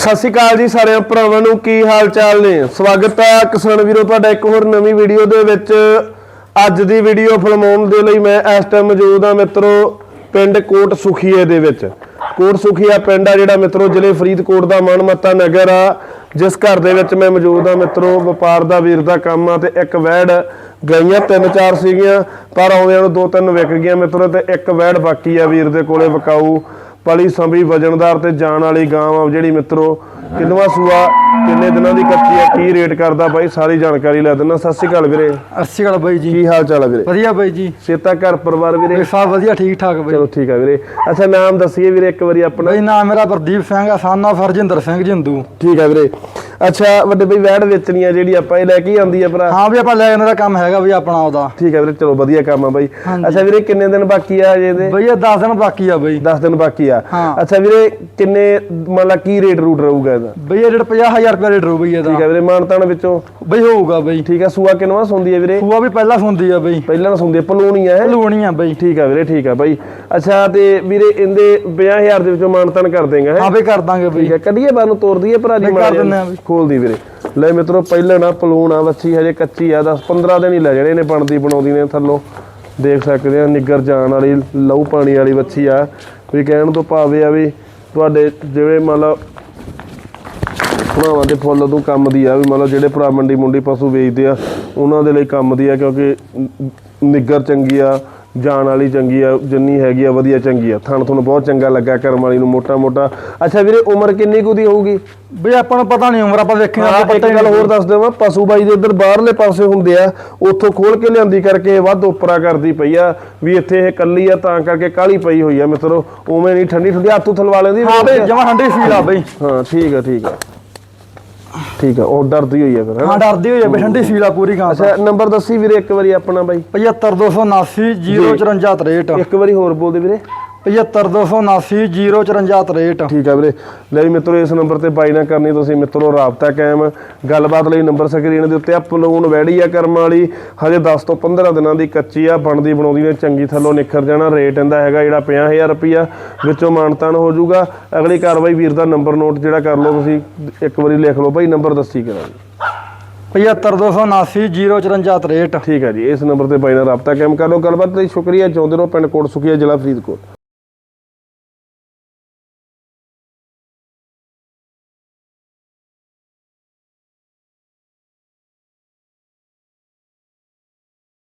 ਸਤਿ ਸ਼੍ਰੀ ਅਕਾਲ ਜੀ ਸਾਰਿਆਂ ਭਰਾਵਾਂ ਨੂੰ, ਕੀ ਹਾਲ ਚਾਲ ਨੇ? ਸਵਾਗਤ ਹੈ ਕਿਸਾਨ ਵੀਰੋ, ਤੁਹਾਡਾ ਇੱਕ ਹੋਰ ਨਵੀਂ ਵੀਡੀਓ ਦੇ ਵਿੱਚ। ਅੱਜ ਦੀ ਵੀਡੀਓ ਫਿਲਮਾਉਣ ਦੇ ਲਈ ਮੈਂ ਇਸ ਟਾਈਮ ਮੌਜੂਦ ਹਾਂ ਮਿੱਤਰੋ, ਪਿੰਡ ਕੋਟ ਸੁਖੀਏ ਦੇ ਵਿੱਚ। ਕੋਟ ਸੁਖੀਆ ਪਿੰਡ ਆ ਜਿਹੜਾ ਮਿੱਤਰੋ, ਜ਼ਿਲ੍ਹੇ ਫਰੀਦਕੋਟ ਦਾ ਮਨਮੱਤਾ ਨਗਰ ਆ। ਜਿਸ ਘਰ ਦੇ ਵਿੱਚ ਮੈਂ ਮੌਜੂਦ ਹਾਂ ਮਿੱਤਰੋ, ਵਪਾਰ ਦਾ ਵੀਰ ਦਾ ਕੰਮ ਆ ਤੇ ਇੱਕ ਵੈੜ ਗਈਆਂ ਤਿੰਨ ਚਾਰ ਸੀਗੀਆਂ, ਪਰ ਆਉਂਦਿਆਂ ਨੂੰ ਦੋ ਤਿੰਨ ਵਿਕ ਗਈਆਂ ਮਿੱਤਰੋ ਤੇ ਇੱਕ ਵੈੜ ਬਾਕੀ ਆ ਵੀਰ ਦੇ ਕੋਲੇ ਵਿਕਾਊ। ਪਲੀ ਸੰਭੀ ਵਜਨਦਾਰ ਤੇ ਜਾਣ ਵਾਲੀ ਗਾਂ ਆ ਜਿਹੜੀ ਮਿੱਤਰੋ ਕਿੰਨਵਾ ਸੂਆ ਕਿੰਨੇ ਦਿਨਾਂ ਦੀ ਕੱਚੀ ਆ ਕੀ ਰੇਟ ਕਰਦਾ ਬਾਈ? ਸਾਰੀ ਜਾਣਕਾਰੀ ਲੈ ਦਿੰਦਾ। ਸਤਿ ਸ਼੍ਰੀ ਅਕਾਲ ਵੀਰੇ। ਅੱਛੀ ਗੱਲ ਬਾਈ ਜੀ। ਕੀ ਹਾਲ ਚਾਲ ਆ ਵੀਰੇ? ਵਧੀਆ ਬਾਈ ਜੀ। ਸੇਤਾ ਘਰ ਪਰਿਵਾਰ ਵੀਰੇ? ਸਭ ਵਧੀਆ ਠੀਕ ਠਾਕ ਬਾਈ। ਚਲੋ ਠੀਕ ਆ ਵੀਰੇ। ਅੱਛਾ ਨਾਮ ਦੱਸੀਏ ਵੀਰੇ ਇੱਕ ਵਾਰੀ ਆਪਣਾ। ਬਾਈ ਨਾਮ ਮੇਰਾ ਪ੍ਰਦੀਪ ਸਿੰਘ ਆ ਸਾਨਾ ਫਰਜਿੰਦਰ ਸਿੰਘ ਜਿੰਦੂ। ਠੀਕ ਆ ਵੀਰੇ। ਅੱਛਾ ਵੱਡੇ ਬਈ ਵੈੜ ਵੇਚਣੀ ਆ ਜਿਹੜੀ ਆਪਾਂ ਇਹ ਲੈ ਕੇ ਹੀ ਆਂਦੀ ਆ ਭਰਾ? ਹਾਂ ਵੀ ਆਪਾਂ ਲੈ ਜਾਣ ਦਾ ਕੰਮ ਹੈਗਾ ਬਈ ਆਪਣਾ ਉਹਦਾ। ਠੀਕ ਆ ਵੀਰੇ ਚਲੋ ਵਧੀਆ ਕੰਮ ਆ ਬਾਈ। ਅੱਛਾ ਵੀਰੇ ਕਿੰਨੇ ਦਿਨ ਬਾਕੀ ਆ ਅਜੇ ਦੇ ਬਈ ਇਹ 10 ਦਿਨ ਬਾਕੀ ਆ ਬਈ। 10 ਦਿਨ ਬਾਕੀ ਆ। ਹਾਂ। ਅੱਛਾ ਵੀਰੇ ਕਿੰਨੇ ਮੰਨ ਲਾ ਕੀ ਰੇਟ ਰੂਟ ਰਹੂਗਾ ਇਹਦਾ ਬਈ ਇਹ ਜਿਹੜਾ 50000 ਰੁਪਏ ਰੇਟ ਰੂ ਬਈ ਇਹਦਾ। ਠੀਕ ਆ ਵੀਰੇ ਮਾਨਤਾਨ ਵਿੱਚੋਂ। ਬਈ ਹੋਊਗਾ ਬਈ। ਠੀਕ ਆ ਸੂਆ ਕਿੰਨਵਾ ਸੁੰਦੀ ਆ ਵੀਰੇ? ਸੂਆ ਵੀ ਪਹਿਲਾਂ ਸੁਣਦੀ ਆ ਬਈ। ਪਹਿਲਾਂ ਸੁੰਦੀ ਆ ਪਲੂਣੀ ਆ ਇਹ? ਲੂਣੀ ਆ ਬਈ। ਠੀਕ ਆ ਵੀਰੇ ਠੀਕ ਆ ਬਾਈ। ਅੱਛਾ ਤੇ ਵੀਰੇ ਇਹਦੇ 50000 ਦੇ ਵਿੱਚੋਂ ਮਾਨਤਾਨ ਕਰ ਦੇਗਾ ਹੈ? ਹਾਂ ਬਈ ਕਰ ਦਾਂਗੇ ਬਈ। ਠੀਕ ਆ ਕੱਢੀਏ ਬਾਹਰ ਨੂੰ ਤੋੜ ਦਈਏ ਭਰਾ ਜੀ ਕਰ। ਦਿੰਦੇ ਆ ਬਈ। ਖੋਲ ਦੀ ਵੀਰੇ। ਲੈ ਮਿੱਤਰੋ ਪਹਿਲਾਂ ਨਾ ਪਲੂਣ ਆ ਵੱਛੀ ਹਜੇ ਕੱਚੀ ਆ 10 15 ਦਿਨ ਹੀ ਲੈ ਜਾਣੇ ਨੇ ਬਣਦੀ ਬਣਾਉਂਦੀ ਨੇ ਥੱਲੋਂ। ਦੇਖ ਸਕਦੇ ਆ ਨਿੱਗਰ ਜਾਣ ਵਾਲੀ ਲਹੂ ਪਾਣੀ ਵਾਲੀ ਵੱਛੀ ਆ। ਵੀ ਕਹਿਣ ਤੋਂ ਭਾਵੇਂ ਆ ਵੀ ਤੁਹਾਡੇ ਜਿਵੇਂ ਮੰਨ ਲਓ ਭਰਾਵਾਂ ਦੇ ਫੁੱਲ ਤੋਂ ਕੰਮ ਦੀ ਆ ਵੀ ਮੰਨ ਲਓ ਜਿਹੜੇ ਭਰਾ ਮੰਡੀ ਮੁੰਡੀ ਪਸ਼ੂ ਵੇਚਦੇ ਆ ਉਹਨਾਂ ਦੇ ਲਈ ਕੰਮ ਦੀ ਆ ਕਿਉਂਕਿ ਨਿੱਗਰ ਚੰਗੀ ਆ ਜਾਨ ਵਾਲੀ ਚੰਗੀ ਆ ਜਿੰਨੀ ਹੈਗੀ ਆ ਵਧੀਆ ਚੰਗੀ ਆ। ਥਣ ਤੁਹਾਨੂੰ ਬਹੁਤ ਚੰਗਾ ਲੱਗਾ ਕਰਮ ਵਾਲੀ ਨੂੰ ਮੋਟਾ ਮੋਟਾ। ਅੱਛਾ ਵੀਰੇ ਉਮਰ ਕਿੰਨੀ ਕੁ ਦੀ ਹੋਊਗੀ? ਬਈ ਆਪਾਂ ਨੂੰ ਪਤਾ ਨਹੀਂ ਉਮਰ ਆਪਾਂ ਵੇਖੀ ਹਾਂ ਇੱਕ ਗੱਲ ਹੋਰ ਦੱਸ ਦੇਵਾਂ ਪਸ਼ੂ ਬਾਈ ਦੇ ਇੱਧਰ ਬਾਹਰਲੇ ਪਾਸੇ ਹੁੰਦੇ ਆ ਉੱਥੋਂ ਖੋਲ ਕੇ ਲਿਆਂਦੀ ਕਰਕੇ ਵੱਧ ਉਪਰਾ ਕਰਦੀ ਪਈ ਆ ਵੀ ਇੱਥੇ ਇਹ ਕੱਲੀ ਆ ਤਾਂ ਕਰਕੇ ਕਾਲੀ ਪਈ ਹੋਈ ਆ ਮਿੱਤਰੋ ਉਵੇਂ ਨਹੀਂ ਠੰਡੀ ਠੰਡੀ ਹੱਥੋਂ ਥਲਵਾ ਲੈਂਦੀ ਹਾਂ ਬਈ ਜਮਾ ਠੰਡੀ ਫੀਲ ਆ ਬਈ। ਹਾਂ ਠੀਕ ਆ ਠੀਕ ਆ। ਠੀਕ ਆ ਉਹ ਡਰਦੀ ਹੋਈ ਆ ਫਿਰ ਹਾਂ? ਡਰਦੀ ਹੋਈ ਆ ਬਈ ਠੰਡੀ ਆ ਪੂਰੀ ਗਾਂ ਅੱਛਾ ਨੰਬਰ ਦੱਸੀ ਵੀਰੇ ਇੱਕ ਵਾਰੀ ਆਪਣਾ ਬਾਈ। 75279 05463 ਇੱਕ ਵਾਰੀ ਹੋਰ ਬੋਲ ਦੇ ਵੀਰੇ। 75279 05463 ਠੀਕ ਆ ਵੀਰੇ। ਲੈ ਵੀ ਮਿੱਤਰੋ ਇਸ ਨੰਬਰ ਤੇ ਬਾਈ ਨਾਲ ਕਰਨੀ ਤੁਸੀਂ ਮਿੱਤਰੋ ਰਾਬਤਾ ਕਾਇਮ। ਗੱਲਬਾਤ ਲਈ ਨੰਬਰ ਸਕਰੀਨ ਦੇ ਉੱਤੇ ਆ ਪਲੂਨ ਵੈੜੀ ਆ ਕਰਮ ਵਾਲੀ। ਹਜੇ 10 ਤੋਂ 15 ਦਿਨਾਂ ਦੀ ਕੱਚੀ ਆ ਬਣਦੀ ਬਣਾਉਂਦੀ ਨੇ ਚੰਗੀ ਥੱਲੋਂ ਨਿਖਰ ਜਾਣਾ। ਰੇਟ ਇਹਦਾ ਹੈਗਾ ਜਿਹੜਾ 50000 ਰੁਪਿਆ ਵਿੱਚੋਂ ਮਾਨਤਾਨ ਹੋ ਜਾਊਗਾ। ਅਗਲੀ ਕਾਰਵਾਈ ਵੀਰ ਦਾ ਨੰਬਰ ਨੋਟ ਜਿਹੜਾ ਕਰ ਲਓ ਤੁਸੀਂ ਇੱਕ ਵਾਰੀ ਲਿਖ ਲਓ ਭਾਈ ਨੰਬਰ ਦੱਸੀ ਕਰਾਂਗੇ 75279 05463 ਠੀਕ ਹੈ ਜੀ ਇਸ ਨੰਬਰ ਤੇ ਬਾਈ ਨਾਲ ਰਾਬਤਾ ਕਾਇਮ ਕਰ ਲਓ। ਗੱਲਬਾਤ ਲਈ ਸ਼ੁਕਰੀਆ ਚਾਹੁੰਦੇ ਰਹੋ ਪਿੰਡ ਕੋਟ ਸੁਖੀਆ ਜ਼ਿਲ੍ਹਾ ਫਰੀਦਕੋਟ।